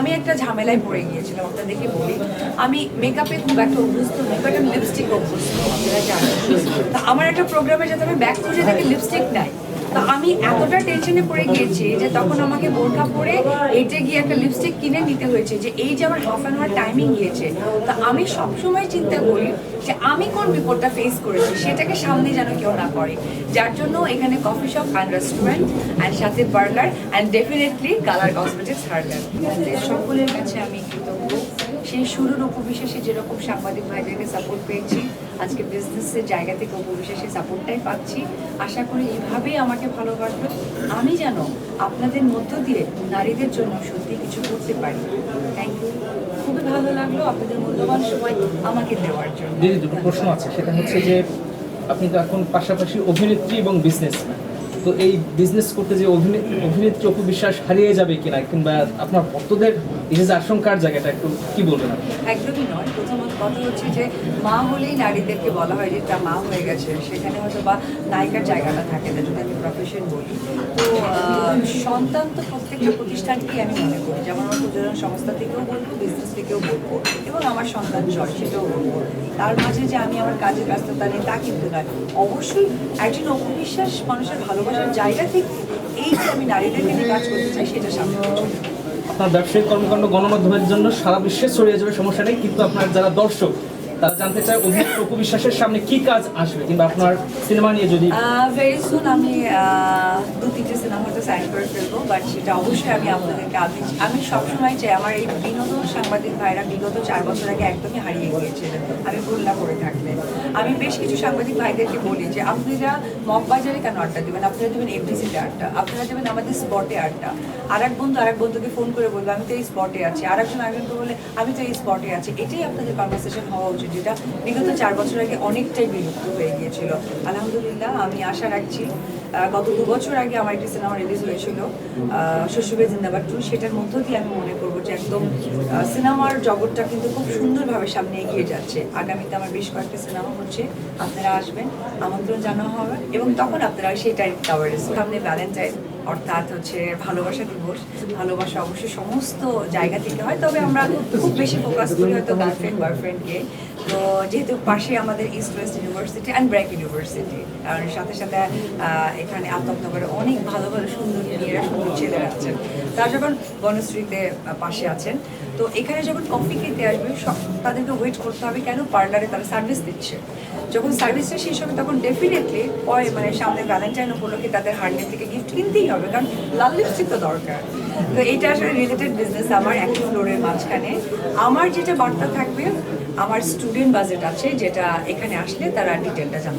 আমি একটা ঝামেলায় পড়ে গিয়েছিলাম, আপনাদেরকে বলি। আমি মেকআপে খুব একটা অভ্যস্ত নই বাট আমি লিপস্টিক অভ্যস্ত, আপনারা জানেন। আমার একটা প্রোগ্রামে যাতে আমি ব্যাক খুঁজে দেখি লিপস্টিক নাই। তা আমি এতটা টেনশনে পড়ে গিয়েছি যে তখন আমাকে বোরখা পরে এটে গিয়ে একটা লিপস্টিক কিনে নিতে হয়েছে যে এই যে আমার হাফ অ্যান আওয়ার টাইমিং গিয়েছে। তা আমি সবসময় চিন্তা করি যে আমি কোন বিপদটা ফেস করেছি, সেটাকে সামনে যেন কেউ না করে। যার জন্য এখানে coffee shop and restaurant and সাথে parlour and definitely colour cosmetics hardware সকলের কাছে আমি কৃতজ্ঞ। সেই শুরুর উপবিশেষে যেরকম সাংবাদিক ভাইদেরকে সাপোর্ট পেয়েছি আজকে বিজনেসের জায়গা থেকে উপবিশেষে সাপোর্টটাই পাচ্ছি। আশা করি এভাবেই আমাকে ভালোবাসবে আমি যেন আপনাদের মধ্য দিয়ে নারীদের জন্য সত্যি কিছু করতে পারি। থ্যাংক ইউ খুবই ভালো লাগল আপনাদের মূল্যবান সময় আমাকে দেওয়ার জন্য। দুটো প্রশ্ন আছে। সেটা হচ্ছে যে আপনি তো এখন পাশাপাশি অভিনেত্রী এবং বিজনেসম্যান তো এই বিজনেস করতে যে অভিনেত্রী অভিনেত্রী অপু বিশ্বাস হারিয়ে যাবে কিনা কিংবা আপনার ভক্তদের এই যে আশঙ্কার জায়গাটা একটু, কি বলবেন একদমই নয়। প্রথমত কথা হচ্ছে যে, মা হলেই নারীদেরকে বলা হয় যে তার মা হয়ে গেছে। সেখানে হয়তো বা নায়িকার জায়গাটা থাকে না, যদি আমি প্রফেশন বলি। তো সন্তান তো প্রত্যেকটা প্রতিষ্ঠানকেই আমি মনে করি। যেমন আমার প্রযোজনা সংস্থা থেকেও বলব বিজনেস থেকেও বলব, এবং আমার সন্তান চয় সেটাও বলব। তার মাঝে যে আমি আমার কাজে ব্যস্ততা নেই, তা কিন্তু নয়। অবশ্যই একজন অপবিশ্বাস মানুষের ভালোবাসার জায়গা থেকে এই যে আমি নারীদেরকে নিয়ে কাজ করতে চাই, সেটা সামনে আপনার ব্যবসায়িক কর্মকাণ্ড গণমাধ্যমের জন্য সারা বিশ্বে ছড়িয়ে যাবে, সমস্যা নেই। কিন্তু আপনার যারা দর্শক, তারা জানতে চায় অভিনেত্রী অপু বিশ্বাসের সামনে কি কাজ আসবে কিংবা আপনার সিনেমা নিয়ে যদি আমি হয়তো সাইন করে ফেলব বাট সেটা অবশ্যই আমি আপনাদেরকে আমি আমি সবসময় চাই আমার এই বিনোদন সাংবাদিক ভাইরা বিগত চার বছর আগে একদমই হারিয়ে গিয়েছিলেন। আমি ভুলনা করে থাকলে। আমি বেশ কিছু সাংবাদিক ভাইদেরকে বলি যে আপনারা মগবাজারে কেন আড্ডা দেবেন? আপনারা দেবেন এফডিসিতে আড্ডা। আপনারা দেবেন আমাদের স্পটে আড্ডা। আর এক বন্ধু আর এক বন্ধুকে ফোন করে বলবে, আমি তো এই স্পটে আছি। আর একজন আরেকজনকে বলে, আমি তো এই স্পটে আছি। এটাই আপনাদের কনভারসেশন হওয়া উচিত, যেটা বিগত চার বছর আগে অনেকটাই বিলুপ্ত হয়ে গিয়েছিল। আলহামদুলিল্লাহ, আমি আশা রাখছি গত দু বছর আগে আমার একটি সিনেমা রিলিজ হয়েছিল শশুবে জিন্দাবাদ টু। সেটার মধ্য দিয়ে আমি মনে করব যে একদম সিনেমার জগৎটা কিন্তু খুব সুন্দরভাবে সামনে এগিয়ে যাচ্ছে। আগামীতে আমার বেশ কয়েকটা সিনেমা হচ্ছে, আপনারা আসবেন, আমন্ত্রণ জানানো হবে এবং তখন আপনারা সেই সেটাই কাভারেজ সামনে ভ্যালেন্টাইন অর্থাৎ হচ্ছে ভালোবাসা দিবস। ভালোবাসা অবশ্যই সমস্ত জায়গা থেকে হয়, তবে আমরা খুব বেশি ফোকাস করি হয়তো গার্লফ্রেন্ড বয়ফ্রেন্ডকে তো যেহেতু পাশে আমাদের east west university and BRAC university আর সাথে সাথে এখানে আত্মনগরে অনেক ভালো ভালো সুন্দর মেয়েরা, সুন্দর ছেলে আছেন। তারা যখন বনশ্রীতে পাশে আছেন। তো এখানে যখন কফি খেতে আসবে, সব তাদেরকে ওয়েট করতে হবে কেন পার্লারে তারা সার্ভিস দিচ্ছে। যখন সার্ভিসটা শেষ হবে, তখন ডেফিনেটলি পরে মানে সামনে ভ্যালেন্টাইন উপলক্ষে তাদের হার্ডনেস থেকে গিফট কিনতেই হবে, কারণ লাল লিপস্টিক তো দরকার। তো এটা আসলে রিলেটেড বিজনেস আমার একই ফ্লোরের মাঝখানে। আমার যেটা বার্তা থাকবে, আমার স্টুডেন্ট বাজেট আছে, যেটা এখানে আসলে তারা ডিটেলটা জানবে।